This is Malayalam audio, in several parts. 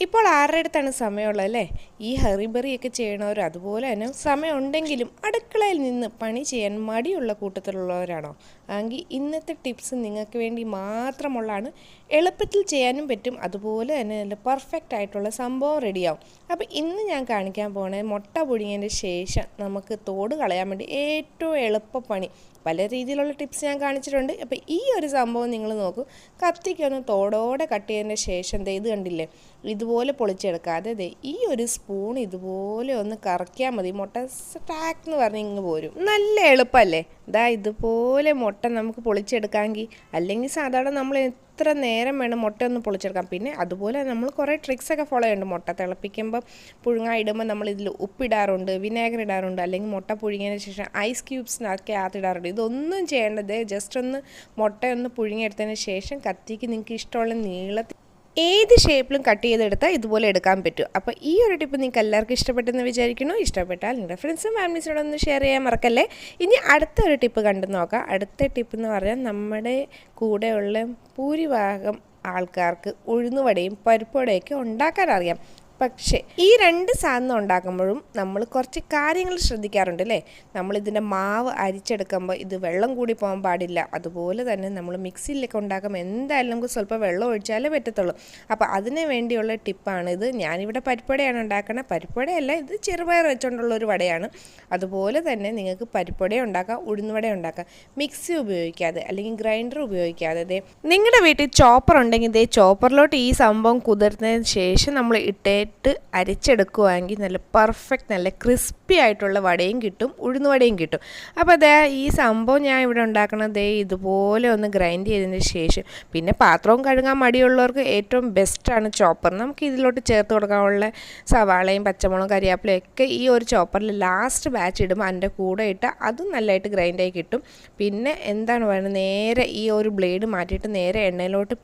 ഇപ്പോൾ ആരുടെ അടുത്താണ് സമയമുള്ളത് അല്ലേ? ഈ ഹറിബറിയൊക്കെ ചെയ്യണവർ അതുപോലെ തന്നെ സമയമുണ്ടെങ്കിലും അടുക്കളയിൽ നിന്ന് പണി ചെയ്യാൻ മടിയുള്ള കൂട്ടത്തിലുള്ളവരാണോ? എങ്കിൽ ഇന്നത്തെ ടിപ്സ് നിങ്ങൾക്ക് വേണ്ടി മാത്രമുള്ളതാണ് എളുപ്പത്തിൽ ചെയ്യാനും പറ്റും. അതുപോലെ തന്നെ നല്ല പെർഫെക്റ്റ് ആയിട്ടുള്ള സംഭവം റെഡിയാവും അപ്പോൾ ഇന്ന് ഞാൻ കാണിക്കാൻ പോണേ മുട്ട പുഴുങ്ങിയതിന്റെ ശേഷം നമുക്ക് തോട് കളയാൻ വേണ്ടി ഏറ്റവും എളുപ്പപ്പണി പല രീതിയിലുള്ള ടിപ്സ് ഞാൻ കാണിച്ചിട്ടുണ്ട്. അപ്പോൾ ഈ ഒരു സംഭവം നിങ്ങൾ നോക്കൂ. കത്തിക്കൊന്ന് തോടോടെ കട്ട് ചെയ്തതിന് ശേഷം ദേ ഇത് കണ്ടില്ലേ? ഇതുപോലെ പൊളിച്ചെടുക്കാതെ ദേ ഈ ഒരു സ്പൂൺ ഇതുപോലെ ഒന്ന് കറക്കിയാൽ മതി. മുട്ട സ്റ്റാക്ക് എന്ന് പറഞ്ഞ് ഇങ്ങ് പോരും. നല്ല എളുപ്പമല്ലേ ദാ ഇതുപോലെ മുട്ട നമുക്ക് പൊളിച്ചെടുക്കാമെങ്കിൽ അല്ലെങ്കിൽ സാധാരണ നമ്മൾ എത്ര നേരം വേണം മുട്ട ഒന്ന് പൊളിച്ചെടുക്കാം പിന്നെ അതുപോലെ നമ്മൾ കുറേ ട്രിക്സൊക്കെ ഫോളോ ചെയ്യുന്നുണ്ട്. മുട്ട തിളപ്പിക്കുമ്പോൾ പുഴുങ്ങ ഇടുമ്പോൾ നമ്മൾ ഇതിൽ ഉപ്പിടാറുണ്ട് വിനാഗർ ഇടാറുണ്ട് അല്ലെങ്കിൽ മുട്ട പുഴുങ്ങിയതിന് ശേഷം ഐസ് ക്യൂബ്സിനൊക്കെ അകത്തിടാറുണ്ട് ഇതൊന്നും ചെയ്യേണ്ടത് ജസ്റ്റ് ഒന്ന് മുട്ട ഒന്ന് പുഴുങ്ങിയെടുത്തതിന് ശേഷം കത്തിക്ക് നിങ്ങൾക്ക് ഇഷ്ടമുള്ള നീളത്തിൽ ഏത് ഷേപ്പിലും കട്ട് ചെയ്തെടുത്താൽ ഇതുപോലെ എടുക്കാൻ പറ്റും. അപ്പോൾ ഈ ഒരു ടിപ്പ് നിങ്ങൾക്ക് എല്ലാവർക്കും ഇഷ്ടപ്പെട്ടെന്ന് വിചാരിക്കുന്നു. ഇഷ്ടപ്പെട്ടാൽ നിങ്ങളുടെ ഫ്രണ്ട്സും ഫാമിലീസിനോടൊന്ന് ഷെയർ ചെയ്യാൻ മറക്കല്ലേ? ഇനി അടുത്ത ഒരു ടിപ്പ് കണ്ടു നോക്കാം. അടുത്ത ടിപ്പ് എന്ന് പറഞ്ഞാൽ നമ്മുടെ കൂടെയുള്ള ഭൂരിഭാഗം ആൾക്കാർക്ക് ഉഴുന്നുവടയും പരിപ്പുവടയൊക്കെ ഉണ്ടാക്കാൻ അറിയാം. പക്ഷേ ഈ രണ്ട് സാധനം ഉണ്ടാക്കുമ്പോഴും നമ്മൾ കുറച്ച് കാര്യങ്ങൾ ശ്രദ്ധിക്കാറുണ്ട് അല്ലേ? നമ്മളിതിന്റെ മാവ് അരിച്ചെടുക്കുമ്പോൾ ഇത് വെള്ളം കൂടി പോകാൻ പാടില്ല. അതുപോലെ തന്നെ നമ്മൾ മിക്സിയിലൊക്കെ ഉണ്ടാക്കുമ്പോൾ എന്തായാലും നമുക്ക് സ്വല്പം വെള്ളം ഒഴിച്ചാലേ പറ്റത്തുള്ളൂ. അപ്പോൾ അതിന് വേണ്ടിയുള്ള ടിപ്പാണ് ഇത്. ഞാനിവിടെ പരിപ്പടയാണ് ഉണ്ടാക്കുന്നത്. പരിപ്പടയല്ല ഇത് ചെറുപയർ വെച്ചുകൊണ്ടുള്ള ഒരു വടയാണ്. അതുപോലെ തന്നെ നിങ്ങൾക്ക് പരിപ്പട ഉണ്ടാക്കാം ഉഴുന്നുവട ഉണ്ടാക്കാം. മിക്സി ഉപയോഗിക്കാതെ അല്ലെങ്കിൽ ഗ്രൈൻഡർ ഉപയോഗിക്കാതെ നിങ്ങളുടെ വീട്ടിൽ ചോപ്പർ ഉണ്ടെങ്കിൽ ഇതേ ചോപ്പറിലോട്ട് ഈ സംഭവം കുതിർത്തതിന് ശേഷം നമ്മൾ ഇട്ടേ ഇട്ട് അരച്ചെടുക്കുവാണെങ്കിൽ നല്ല പെർഫെക്റ്റ് നല്ല ക്രിസ്പി ആയിട്ടുള്ള വടയും കിട്ടും ഉഴുന്നുവടയും കിട്ടും. അപ്പോൾ അതേ ഈ സംഭവം ഞാൻ ഇവിടെ ഉണ്ടാക്കണത് ഇതുപോലെ ഒന്ന് ഗ്രൈൻഡ് ചെയ്തതിന് ശേഷം. പിന്നെ പാത്രവും കഴുകാൻ മടിയുള്ളവർക്ക് ഏറ്റവും ബെസ്റ്റാണ് ചോപ്പർ നമുക്ക് ഇതിലോട്ട് ചേർത്ത് കൊടുക്കാനുള്ള സവാളയും പച്ചമുളകും കറിവേപ്പിലയും ഒക്കെ ഈ ഒരു ചോപ്പറിൽ ലാസ്റ്റ് ബാച്ച് ഇടുമ്പോൾ അതിന്റെ കൂടെ ഇട്ട് അതും നല്ലതായിട്ട് ഗ്രൈൻഡായി കിട്ടും. പിന്നെ എന്താണ് പറയുന്നത്? നേരെ ഈ ഒരു ബ്ലേഡ് മാറ്റിയിട്ട് നേരെ എണ്ണയിലോട്ട്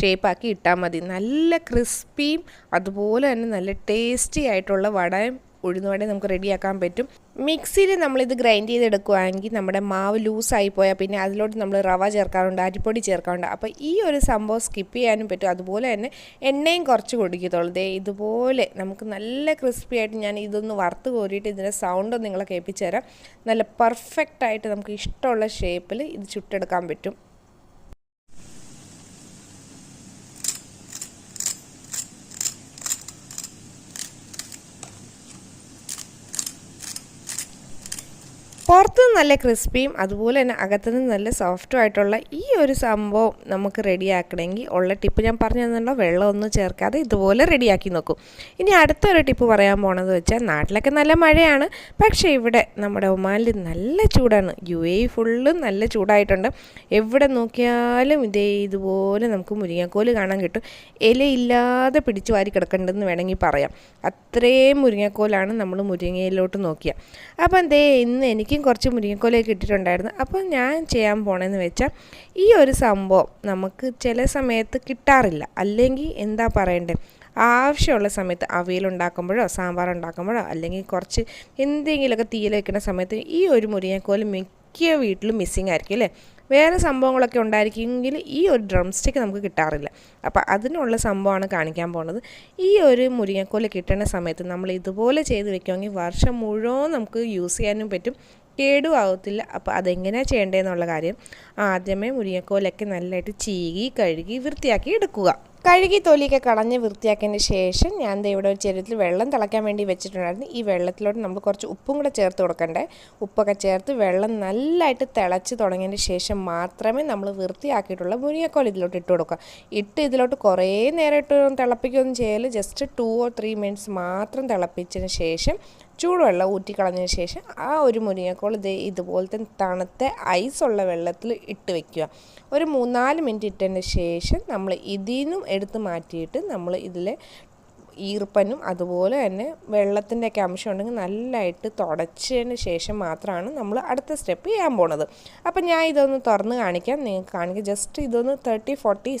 ഷേപ്പാക്കി ഇട്ടാൽ മതി. നല്ല ക്രിസ്പിയും അതുപോലെ തന്നെ നല്ല ടേസ്റ്റി ആയിട്ടുള്ള വടയും ഉഴുന്നുവടയും നമുക്ക് റെഡിയാക്കാൻ പറ്റും. മിക്സിയിൽ നമ്മളിത് ഗ്രൈൻഡ് ചെയ്തെടുക്കുകയാണെങ്കിൽ നമ്മുടെ മാവ് ലൂസായി പോയാൽ പിന്നെ അതിലോട്ട് നമ്മൾ റവ ചേർക്കാറുണ്ട് അരിപ്പൊടി ചേർക്കാറുണ്ട്. അപ്പോൾ ഈ ഒരു സംഭവം സ്കിപ്പ് ചെയ്യാനും പറ്റും. അതുപോലെ തന്നെ എണ്ണയും കുറച്ച് കൊടുക്കത്തുള്ളൂ. ദേ ഇതുപോലെ നമുക്ക് നല്ല ക്രിസ്പി ആയിട്ട് ഞാൻ ഇതൊന്ന് വറുത്ത് കോരിയിട്ട് ഇതിന്റെ സൗണ്ട് നിങ്ങളെ കേൾപ്പിച്ചു തരാം. നല്ല പെർഫെക്റ്റ് ആയിട്ട് നമുക്ക് ഇഷ്ടമുള്ള ഷേപ്പിൽ ഇത് ചുട്ടെടുക്കാൻ പറ്റും. പുറത്ത് നല്ല ക്രിസ്പിയും അതുപോലെ തന്നെ അകത്തുനിന്ന് നല്ല സോഫ്റ്റും ആയിട്ടുള്ള ഈ ഒരു സംഭവം നമുക്ക് റെഡിയാക്കണമെങ്കിൽ ഉള്ള ടിപ്പ് ഞാൻ പറഞ്ഞു തന്നുള്ള വെള്ളമൊന്നും ചേർക്കാതെ ഇതുപോലെ റെഡിയാക്കി നോക്കും. ഇനി അടുത്തൊരു ടിപ്പ് പറയാൻ പോണത് വെച്ചാൽ നാട്ടിലൊക്കെ നല്ല മഴയാണ്. പക്ഷേ ഇവിടെ നമ്മുടെ ഒമാനിൽ നല്ല ചൂടാണ്. യു എ ഫുള്ളും നല്ല ചൂടായിട്ടുണ്ട്. എവിടെ നോക്കിയാലും ഇതേ ഇതുപോലെ നമുക്ക് മുരിങ്ങക്കോൽ കാണാൻ കിട്ടും. ഇലയില്ലാതെ പിടിച്ചു വാരി കിടക്കേണ്ടതെന്ന് വേണമെങ്കിൽ പറയാം. അത്രയും മുരിങ്ങക്കോലാണ് നമ്മൾ മുരിങ്ങയിലോട്ട് നോക്കിയാൽ അപ്പം ദേ ഇന്ന് എനിക്കും കുറച്ച് മുരിങ്ങക്കോലൊക്കെ ഇട്ടിട്ടുണ്ടായിരുന്നു. അപ്പോൾ ഞാൻ ചെയ്യാൻ പോണേന്ന് വെച്ചാൽ ഈ ഒരു സംഭവം നമുക്ക് ചില സമയത്ത് കിട്ടാറില്ല. അല്ലെങ്കിൽ എന്താ പറയണ്ടേ? ആവശ്യമുള്ള സമയത്ത് അവിയൽ ഉണ്ടാക്കുമ്പോഴോ സാമ്പാർ ഉണ്ടാക്കുമ്പോഴോ അല്ലെങ്കിൽ കുറച്ച് എന്തെങ്കിലുമൊക്കെ തീയിൽ വെക്കുന്ന സമയത്ത് ഈ ഒരു മുരിങ്ങക്കോൽ മിക്ക വീട്ടിലും മിസ്സിങ് ആയിരിക്കും അല്ലേ? വേറെ സംഭവങ്ങളൊക്കെ ഉണ്ടായിരിക്കുമെങ്കിൽ ഈ ഒരു ഡ്രം സ്റ്റിക്ക് നമുക്ക് കിട്ടാറില്ല. അപ്പോൾ അതിനുള്ള സംഭവമാണ് കാണിക്കാൻ പോകുന്നത് ഈ ഒരു മുരിങ്ങക്കോൽ കിട്ടുന്ന സമയത്ത് നമ്മൾ ഇതുപോലെ ചെയ്ത് വെക്കുമെങ്കിൽ വർഷം മുഴുവൻ നമുക്ക് യൂസ് ചെയ്യാനും പറ്റും. കേടും ആകത്തില്ല അപ്പോൾ അതെങ്ങനെയാണ് ചെയ്യേണ്ടതെന്നുള്ള കാര്യം ആദ്യമേ മുരിങ്ങക്കോലൊക്കെ നല്ലതായിട്ട് ചീകി കഴുകി വൃത്തിയാക്കി എടുക്കുക. കഴുകി തൊലിയൊക്കെ കളഞ്ഞ് വൃത്തിയാക്കിയതിന് ശേഷം ഞാൻ ഇവിടെ ഒരു ചെരുത്തിൽ വെള്ളം തിളയ്ക്കാൻ വേണ്ടി വെച്ചിട്ടുണ്ടായിരുന്നു. ഈ വെള്ളത്തിലോട്ട് നമ്മൾ കുറച്ച് ഉപ്പും കൂടെ ചേർത്ത് കൊടുക്കണ്ടേ? ഉപ്പൊക്കെ ചേർത്ത് വെള്ളം നല്ലതായിട്ട് തിളച്ച് തുടങ്ങിയതിന് ശേഷം മാത്രമേ നമ്മൾ വൃത്തിയാക്കിയിട്ടുള്ള മുരിങ്ങക്കോൽ ഇതിലോട്ട് ഇട്ട് കൊടുക്കുക. ഇട്ട് ഇതിലോട്ട് കുറേ നേരം ഇട്ട് തിളപ്പിക്കുകയൊന്നും ചെയ്യൽ just two or three minutes മാത്രം തിളപ്പിച്ചതിന് ശേഷം ചൂടുവെള്ളം ഊറ്റിക്കളഞ്ഞതിന് ശേഷം ആ ഒരു മുരിങ്ങക്കോൾ ഇത് ഇതുപോലത്തെ തണുത്ത ഐസുള്ള വെള്ളത്തിൽ ഇട്ട് വെക്കുക. ഒരു മൂന്നാൽ മിനിറ്റ് ഇട്ടതിന് ശേഷം നമ്മൾ ഇതിൽ നിന്നും എടുത്ത് മാറ്റിയിട്ട് നമ്മൾ ഇതിൽ ഈർപ്പനും അതുപോലെ തന്നെ വെള്ളത്തിന്റെ ഒക്കെ അംശം ഉണ്ടെങ്കിൽ നല്ലതായിട്ട് തുടച്ചതിന് ശേഷം മാത്രമാണ് നമ്മൾ അടുത്ത സ്റ്റെപ്പ് ചെയ്യാൻ പോണത്. അപ്പം ഞാൻ ഇതൊന്ന് തുറന്ന് കാണിക്കാം. നിങ്ങൾക്ക് കാണിക്കാം. ജസ്റ്റ് ഇതൊന്ന് തേർട്ടി ഫോർട്ടി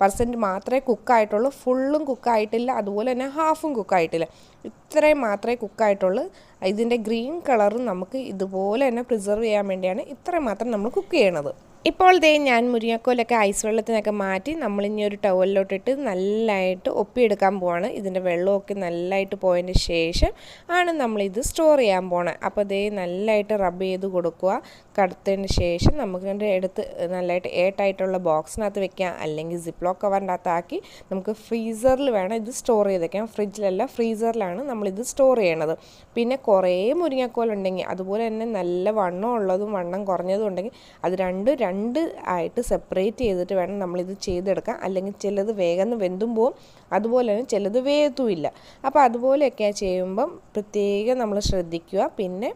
പെർസെന്റ് മാത്രമേ കുക്കായിട്ടുള്ളൂ ഫുള്ളും കുക്കായിട്ടില്ല അതുപോലെ തന്നെ ഹാഫും കുക്കായിട്ടില്ല ഇത്രയും മാത്രമേ കുക്കായിട്ടുള്ളൂ. ഇതിന്റെ ഗ്രീൻ കളർ നമുക്ക് ഇതുപോലെ തന്നെ പ്രിസർവ് ചെയ്യാൻ വേണ്ടിയാണ് ഇത്രയും മാത്രം നമ്മൾ കുക്ക് ചെയ്യണത്. ഇപ്പോൾ ദേ ഞാൻ മുരിങ്ങക്കോലൊക്കെ ഐസ് വെള്ളത്തിനൊക്കെ മാറ്റി നമ്മളിനി ഒരു ടവലിലോട്ടിട്ട് നല്ലതായിട്ട് ഒപ്പിയെടുക്കാൻ പോവാണ്. ഇതിന്റെ വെള്ളമൊക്കെ നല്ലതായിട്ട് പോയതിന് ശേഷം ആണ് നമ്മളിത് സ്റ്റോർ ചെയ്യാൻ പോണത് അപ്പോൾ ദേ നല്ലതായിട്ട് റബ്ബ് ചെയ്ത് കൊടുക്കുക. കടത്തതിന് ശേഷം നമുക്ക് ഇതിന്റെ എടുത്ത് നല്ലതായിട്ട് ഏട്ടായിട്ടുള്ള ബോക്സിനകത്ത് വെക്കാം അല്ലെങ്കിൽ സിപ്ലോ കവറിന്റെ അകത്താക്കി നമുക്ക് ഫ്രീസറിൽ വേണം ഇത് സ്റ്റോർ ചെയ്ത് വെക്കാം ഫ്രിഡ്ജിലല്ല ഫ്രീസറിലാണ് നമ്മളിത് സ്റ്റോർ ചെയ്യണത്. പിന്നെ കുറേ മുരിങ്ങക്കോലുണ്ടെങ്കിൽ അതുപോലെ തന്നെ നല്ല വണ്ണം ഉള്ളതും വണ്ണം കുറഞ്ഞതും ഉണ്ടെങ്കിൽ അത് രണ്ട് രണ്ട് ആയിട്ട് സെപ്പറേറ്റ് ചെയ്തിട്ട് വേണം നമ്മളിത് ചെയ്തെടുക്കാം അല്ലെങ്കിൽ ചിലത് വേഗം വെന്തും പോവും. അതുപോലെ തന്നെ ചിലത് വേഗത്തുമില്ല അപ്പോൾ അതുപോലെയൊക്കെ ചെയ്യുമ്പം പ്രത്യേകം നമ്മൾ ശ്രദ്ധിക്കുക. പിന്നെ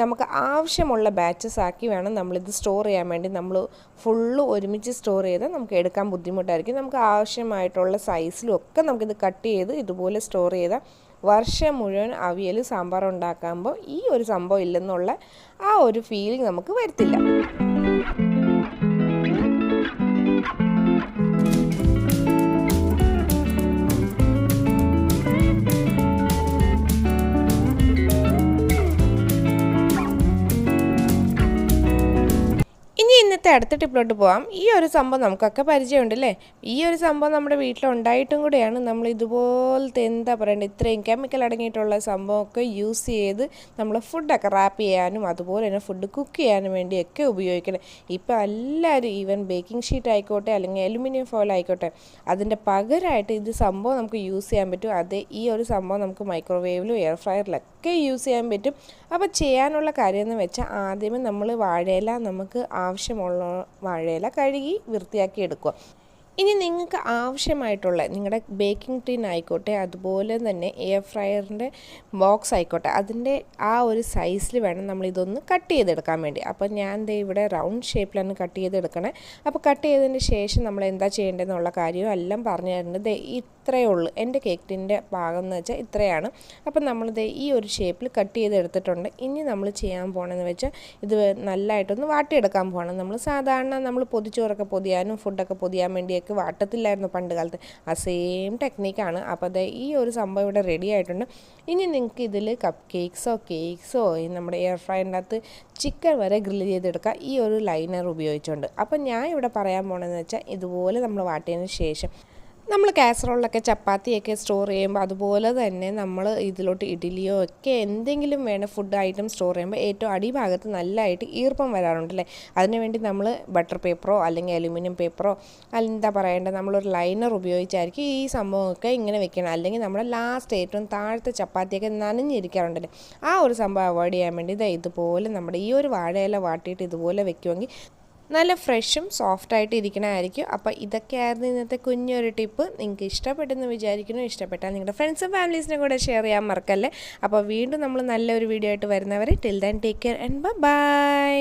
നമുക്ക് ആവശ്യമുള്ള ബാച്ചസ് ആക്കി വേണം നമ്മളിത് സ്റ്റോർ ചെയ്യാൻ വേണ്ടി. നമ്മൾ ഫുള്ള് ഒരുമിച്ച് സ്റ്റോർ ചെയ്താൽ നമുക്ക് എടുക്കാൻ ബുദ്ധിമുട്ടായിരിക്കും. നമുക്ക് ആവശ്യമായിട്ടുള്ള സൈസിലും ഒക്കെ നമുക്കിത് കട്ട് ചെയ്ത് ഇതുപോലെ സ്റ്റോർ ചെയ്താൽ വർഷം മുഴുവൻ അവിയൽ സാമ്പാർ ഉണ്ടാക്കുമ്പോൾ ഈ ഒരു സംഭവം ഇല്ലെന്നുള്ള ആ ഒരു ഫീലിംഗ് നമുക്ക് വരത്തില്ല. ഇനി ഇന്നത്തെ അടുത്ത ടിപ്പിലോട്ട് പോകാം ഈ ഒരു സംഭവം നമുക്കൊക്കെ പരിചയമുണ്ടല്ലേ? ഈ ഒരു സംഭവം നമ്മുടെ വീട്ടിലുണ്ടായിട്ടും കൂടെയാണ്. നമ്മൾ ഇതുപോലത്തെ എന്താ പറയണ്ടത് ഇത്രയും കെമിക്കൽ അടങ്ങിയിട്ടുള്ള സംഭവമൊക്കെ യൂസ് ചെയ്ത് നമ്മൾ ഫുഡൊക്കെ റാപ്പ് ചെയ്യാനും അതുപോലെ തന്നെ ഫുഡ് കുക്ക് ചെയ്യാനും വേണ്ടിയൊക്കെ ഉപയോഗിക്കണം. ഇപ്പോൾ എല്ലാവരും ഈവൻ ബേക്കിംഗ് ഷീറ്റ് ആയിക്കോട്ടെ അല്ലെങ്കിൽ അലുമിനിയം ഫോയിൽ ആയിക്കോട്ടെ അതിന്റെ പകരമായിട്ട് ഇത് സംഭവം നമുക്ക് യൂസ് ചെയ്യാൻ പറ്റും. അതേ ഈ ഒരു സംഭവം നമുക്ക് മൈക്രോവേവിലും എയർ ഫ്രയറിലൊക്കെ യൂസ് ചെയ്യാൻ പറ്റും. അപ്പോൾ ചെയ്യാനുള്ള കാര്യം എന്ന് വെച്ചാൽ ആദ്യമേ നമ്മൾ വാഴയില നമുക്ക് ആവശ്യമുള്ള വാഴയില കഴുകി വൃത്തിയാക്കി എടുക്കുക. ഇനി നിങ്ങൾക്ക് ആവശ്യമായിട്ടുള്ള നിങ്ങളുടെ ബേക്കിംഗ് ടിൻ ആയിക്കോട്ടെ അതുപോലെ തന്നെ എയർ ഫ്രയറിന്റെ ബോക്സ് ആയിക്കോട്ടെ അതിന്റെ ആ ഒരു സൈസിൽ വേണം നമ്മൾ ഇതൊന്ന് കട്ട് ചെയ്തെടുക്കാൻ വേണ്ടി. അപ്പോൾ ഞാൻ ദേ ഇവിടെ റൗണ്ട് ഷേപ്പിലാണ് കട്ട് ചെയ്തെടുക്കണേ. അപ്പോൾ കട്ട് ചെയ്തതിന് ശേഷം നമ്മൾ എന്താ ചെയ്യേണ്ടതെന്നുള്ള കാര്യവും എല്ലാം പറഞ്ഞു തരുന്നത് ദേ ഇത്രയേ ഉള്ളൂ. എന്റെ കേക്കിന്റെ ഭാഗം എന്ന് വെച്ചാൽ ഇത്രയാണ്. അപ്പം നമ്മളിത് ഈ ഒരു ഷേപ്പിൽ കട്ട് ചെയ്തെടുത്തിട്ടുണ്ട്. ഇനി നമ്മൾ ചെയ്യാൻ പോകണമെന്ന് വെച്ചാൽ ഇത് നല്ലതായിട്ടൊന്ന് വാട്ടിയെടുക്കാൻ പോകണം നമ്മൾ സാധാരണ നമ്മൾ പൊതിച്ചോറൊക്കെ പൊതിയാനും ഫുഡൊക്കെ പൊതിയാൻ വേണ്ടിയൊക്കെ വാട്ടത്തില്ലായിരുന്നു പണ്ട് കാലത്ത്. ആ സെയിം ടെക്നിക്കാണ് അപ്പോൾ അത് ഈ ഒരു സംഭവം ഇവിടെ റെഡി ആയിട്ടുണ്ട്. ഇനി നിങ്ങൾക്ക് ഇതിൽ കപ്പ് കേക്ക്സോ കേക്ക്സോ നമ്മുടെ എയർ ഫ്രൈന്റെ അകത്ത് ചിക്കൻ വരെ ഗ്രില്ല് ചെയ്തെടുക്കുക ഈ ഒരു ലൈനർ ഉപയോഗിച്ചുകൊണ്ട് അപ്പം ഞാൻ ഇവിടെ പറയാൻ പോകണമെന്ന് വെച്ചാൽ ഇതുപോലെ നമ്മൾ വാട്ടിയതിന് ശേഷം നമ്മൾ കാസറോളിലൊക്കെ ചപ്പാത്തിയൊക്കെ സ്റ്റോർ ചെയ്യുമ്പോൾ അതുപോലെ തന്നെ നമ്മൾ ഇതിലോട്ട് ഇഡ്ഡലിയോ ഒക്കെ എന്തെങ്കിലും വേണം ഫുഡ് ഐറ്റം സ്റ്റോർ ചെയ്യുമ്പോൾ ഏറ്റവും അടിഭാഗത്ത് നല്ലതായിട്ട് ഈർപ്പം വരാറുണ്ട് അല്ലേ? അതിനുവേണ്ടി നമ്മൾ ബട്ടർ പേപ്പറോ അല്ലെങ്കിൽ അലുമിനിയം പേപ്പറോ അല്ലെങ്കിൽ എന്താ പറയേണ്ടത്? നമ്മളൊരു ലൈനർ ഉപയോഗിച്ചായിരിക്കും ഈ സംഭവമൊക്കെ ഇങ്ങനെ വെക്കണം അല്ലെങ്കിൽ നമ്മുടെ ലാസ്റ്റ് ഏറ്റവും താഴത്തെ ചപ്പാത്തിയൊക്കെ നനഞ്ഞിരിക്കാറുണ്ടല്ലേ ആ ഒരു സംഭവം അവോയ്ഡ് ചെയ്യാൻ വേണ്ടി ഇത് ഇതുപോലെ നമ്മുടെ ഈ ഒരു വാഴയില വാട്ടിയിട്ട് ഇതുപോലെ വെക്കുമെങ്കിൽ നല്ല ഫ്രഷും സോഫ്റ്റ് ആയിട്ട് ഇരിക്കണമായിരിക്കും. അപ്പോൾ ഇതൊക്കെയായിരുന്നു ഇന്നത്തെ കുഞ്ഞൊരു ടിപ്പ്. നിങ്ങൾക്ക് ഇഷ്ടപ്പെട്ടെന്ന് വിചാരിക്കുന്നു. ഇഷ്ടപ്പെട്ടാൽ നിങ്ങളുടെ ഫ്രണ്ട്സും ഫാമിലീസിനും കൂടെ ഷെയർ ചെയ്യാൻ മറക്കല്ലേ. അപ്പോൾ വീണ്ടും നമ്മൾ നല്ലൊരു വീഡിയോ ആയിട്ട് വരുന്നവരെ till then take care and bye